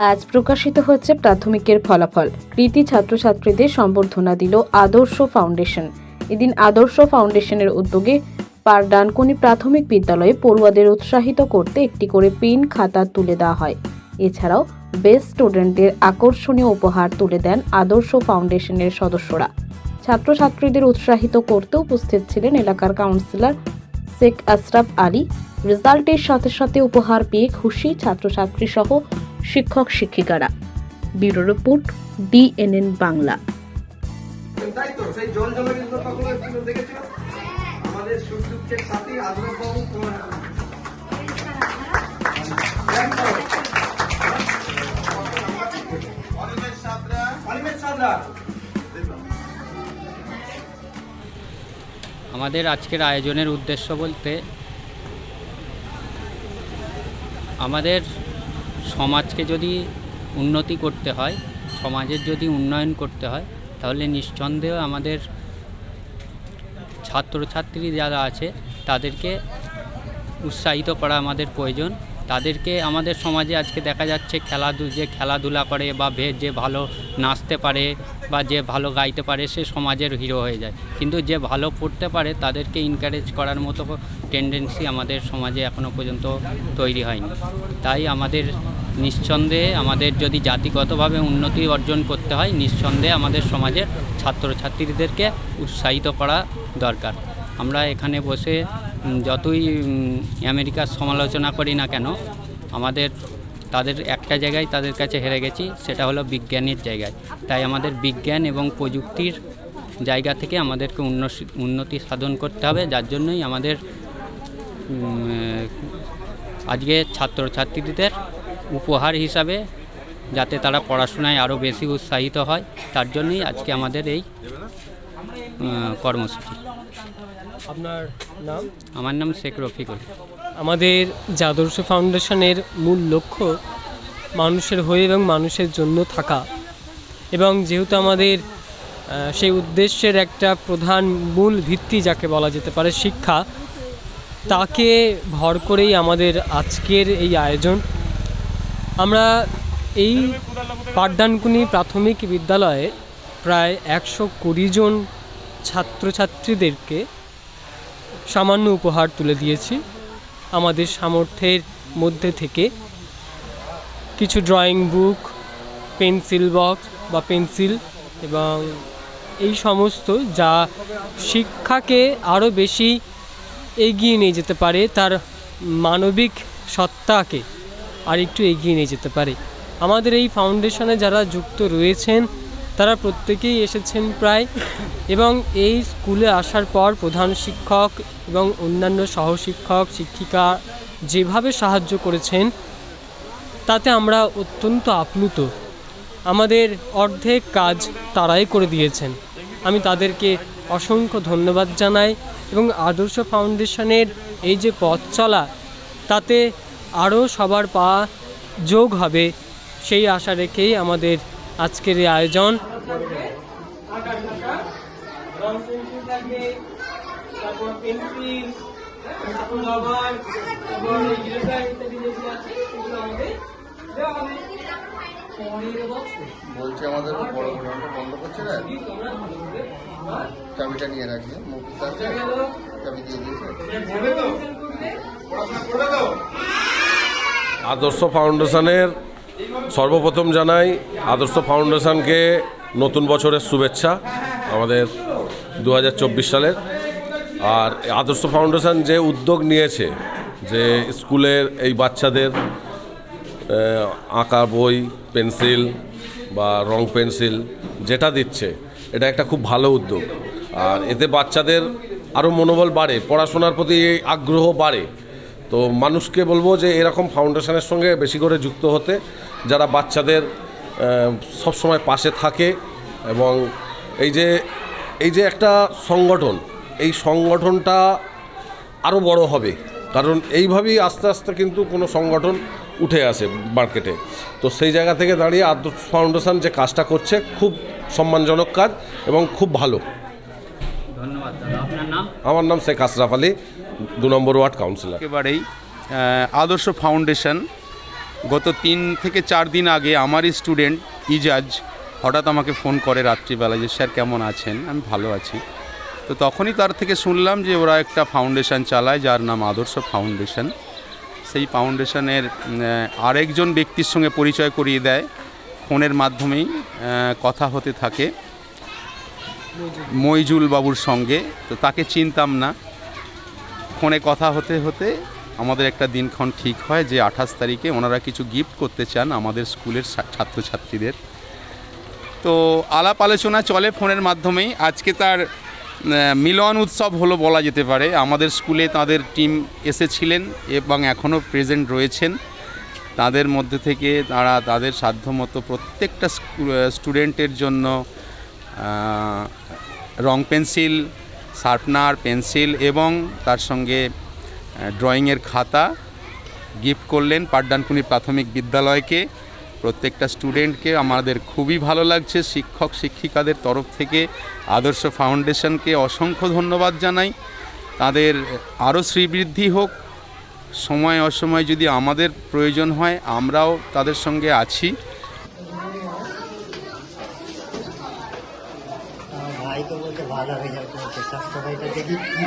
আজ প্রকাশিত হচ্ছে প্রাথমিকের ফলাফল। কৃতি ছাত্রছাত্রীদের সম্বর্ধনা দিল আদর্শ ফাউন্ডেশন। এদিন আদর্শ ফাউন্ডেশনের উদ্যোগে পার ডানকুনি প্রাথমিক বিদ্যালয়ে পড়ুয়াদের উৎসাহিত করতে একটি করে পেন খাতা তুলে দেওয়া হয়। এছাড়াও বেস্ট স্টুডেন্টদের আকর্ষণীয় উপহার তুলে দেন আদর্শ ফাউন্ডেশনের সদস্যরা। ছাত্রছাত্রীদের উৎসাহিত করতে উপস্থিত ছিলেন এলাকার কাউন্সিলর শেখ আশরাফ আলী। রেজাল্টের সাথে সাথে উপহার পেয়ে খুশি ছাত্রছাত্রী সহ শিক্ষক শিক্ষিকারা। Bureau report DNN Bangla. তাই তো সেই জল দেখেছিল? আমাদের বাবু সাদরা আমাদের আজকের আয়োজনের উদ্দেশ্য বলতে আমাদের সমাজকে যদি উন্নতি করতে হয়, সমাজের যদি উন্নয়ন করতে হয়, তাহলে নিঃসন্দেহ আমাদের ছাত্রছাত্রী যারা আছে, তাদেরকে উৎসাহিত করা আমাদের প্রয়োজন। তাদেরকে আমাদের সমাজে আজকে দেখা যাচ্ছে খেলাধু, যে খেলাধুলা করে বা যে ভালো নাচতে পারে বা যে ভালো গাইতে পারে সে সমাজের হিরো হয়ে যায়। কিন্তু যে ভালো পড়তে পারে তাদেরকে এনকারেজ করার মতো টেন্ডেন্সি আমাদের সমাজে এখনও পর্যন্ত তৈরি হয়নি। তাই আমাদের নিঃসন্দেহে আমাদের যদি জাতিগতভাবে উন্নতি অর্জন করতে হয়, নিঃসন্দেহে আমাদের সমাজের ছাত্রছাত্রীদেরকে উৎসাহিত করা দরকার। আমরা এখানে বসে যতই আমেরিকার সমালোচনা করি না কেন, আমাদের, তাদের একটা জায়গায় তাদের কাছে হেরে গেছি, সেটা হলো বিজ্ঞানের জায়গায়। তাই আমাদের বিজ্ঞান এবং প্রযুক্তির জায়গা থেকে আমাদেরকে উন্নতি সাধন করতে হবে, যার জন্যই আমাদের আজকে ছাত্রছাত্রীদের উপহার হিসাবে যাতে তারা পড়াশোনায় আরও বেশি উৎসাহিত হয়, তার জন্যই আজকে আমাদের এই কর্মসূচি। আপনার নাম? আমার নাম শেখ রফিকুল। আমাদের যে আদর্শ ফাউন্ডেশনের মূল লক্ষ্য মানুষের হয়ে এবং মানুষের জন্য থাকা। এবং যেহেতু আমাদের সেই উদ্দেশ্যের একটা প্রধান মূল ভিত্তি যাকে বলা যেতে পারে শিক্ষা তাকে ভর করেই আমাদের আজকের এই আয়োজন। আমরা এই পাঠদানকুনি প্রাথমিক বিদ্যালয়ে প্রায় একশো কুড়ি জন ছাত্রছাত্রীদেরকে সামান্য উপহার তুলে দিয়েছি। আমাদের সামর্থ্যের মধ্যে থেকে কিছু ড্রয়িং বুক পেন্সিল বক্স বা পেন্সিল এবং এই সমস্ত যা শিক্ষাকে আরও বেশি এগিয়ে নিয়ে যেতে পারে, তার মানবিক সত্তাকে আর একটু এগিয়ে নিয়ে যেতে পারে। আমাদের এই ফাউন্ডেশনে যারা যুক্ত রয়েছেন তারা প্রত্যেকেই এসেছেন প্রায়। এবং এই স্কুলে আসার পর প্রধান শিক্ষক এবং অন্যান্য সহশিক্ষক, শিক্ষিকা যেভাবে সাহায্য করেছেন, তাতে আমরা অত্যন্ত আপ্লুত। আমাদের অর্ধেক কাজ তারাই করে দিয়েছেন। আমি তাদেরকে অসংখ্য ধন্যবাদ জানাই এবং আদর্শ ফাউন্ডেশনের এই যে পথ চলা, তাতে আরও সবার পা যোগ হবে, সেই আশা রেখেই আমাদের আজকের এই আয়োজন। বলছে আমাদের বড় ঘটনাটা বন্ধ করছে না? চাবিটা নিয়ে রাখি মুখটা আছে? চাবি দিয়ে দিয়েছে? আদর্শ ফাউন্ডেশনের সর্বপ্রথম জানাই আদর্শ ফাউন্ডেশনকে নতুন বছরের শুভেচ্ছা আমাদের দু হাজার চব্বিশ সালের। আর আদর্শ ফাউন্ডেশন যে উদ্যোগ নিয়েছে, যে স্কুলের এই বাচ্চাদের আঁকা বই, পেন্সিল বা রং পেন্সিল যেটা দিচ্ছে, এটা একটা খুব ভালো উদ্যোগ। আর এতে বাচ্চাদের আরও মনোবল বাড়ে, পড়াশোনার প্রতি আগ্রহ বাড়ে। তো মানুষকে বলব যে এরকম ফাউন্ডেশনের সঙ্গে বেশি করে যুক্ত হতে, যারা বাচ্চাদের সবসময় পাশে থাকে এবং এই যে এই যে একটা সংগঠন, এই সংগঠনটা আরও বড় হবে। কারণ এইভাবেই আস্তে আস্তে কিন্তু কোনো সংগঠন উঠে আসে মার্কেটে তো সেই জায়গা থেকে দাঁড়িয়ে আদর্শ ফাউন্ডেশন যে কাজটা করছে, খুব সম্মানজনক কাজ এবং খুব ভালো। ধন্যবাদ দাদা। আপনার নাম? আমার নাম শেখ আশরাফ আলী দু নম্বর ওয়ার্ড কাউন্সিলর। একেবারেই আদর্শ ফাউন্ডেশন। গত তিন থেকে চার দিন আগে আমারই স্টুডেন্ট ইজাজ হঠাৎ আমাকে ফোন করে রাত্রিবেলা যে স্যার কেমন আছেন? আমি ভালো আছি। তো তখনই তার থেকে শুনলাম যে ওরা একটা ফাউন্ডেশন চালায় যার নাম আদর্শ ফাউন্ডেশন। সেই ফাউন্ডেশনের আরেকজন ব্যক্তির সঙ্গে পরিচয় করিয়ে দেয়। ফোনের মাধ্যমেই কথা হতে থাকে। মইজুল বাবুর সঙ্গে। তো তাকে চিনতাম না। ফোনে কথা হতে হতে আমাদের একটা দিনক্ষণ ঠিক হয় যে আঠাশ তারিখে ওনারা কিছু গিফট করতে চান আমাদের স্কুলের ছাত্রছাত্রীদের। তো আলাপ আলোচনা চলে ফোনের মাধ্যমেই। আজকে তার মিলন উৎসব হলো বলা যেতে পারে। আমাদের স্কুলে তাদের টিম এসেছিলেন এবং এখনও প্রেজেন্ট রয়েছেন। তাদের মধ্যে থেকে তারা তাদের সাধ্যমতো প্রত্যেকটা স্টুডেন্টের জন্য রং পেন্সিল, শার্পনার, পেন্সিল এবং তার সঙ্গে ড্রয়িংয়ের খাতা গিফট করলেন পাঠদানকুনি প্রাথমিক বিদ্যালয়কে। প্রত্যেকটা স্টুডেন্টকে আমাদের খুবই ভালো লাগছে। শিক্ষক, শিক্ষিকাদের তরফ থেকে আদর্শ ফাউন্ডেশনকে অসংখ্য ধন্যবাদ জানাই। তাদের আরও শ্রীবৃদ্ধি হোক। সময় অসময় যদি আমাদের প্রয়োজন হয়, আমরাও তাদের সঙ্গে আছি আমার ভাই তো বলছে ভালো রেজাল্ট করেছে। যদি কি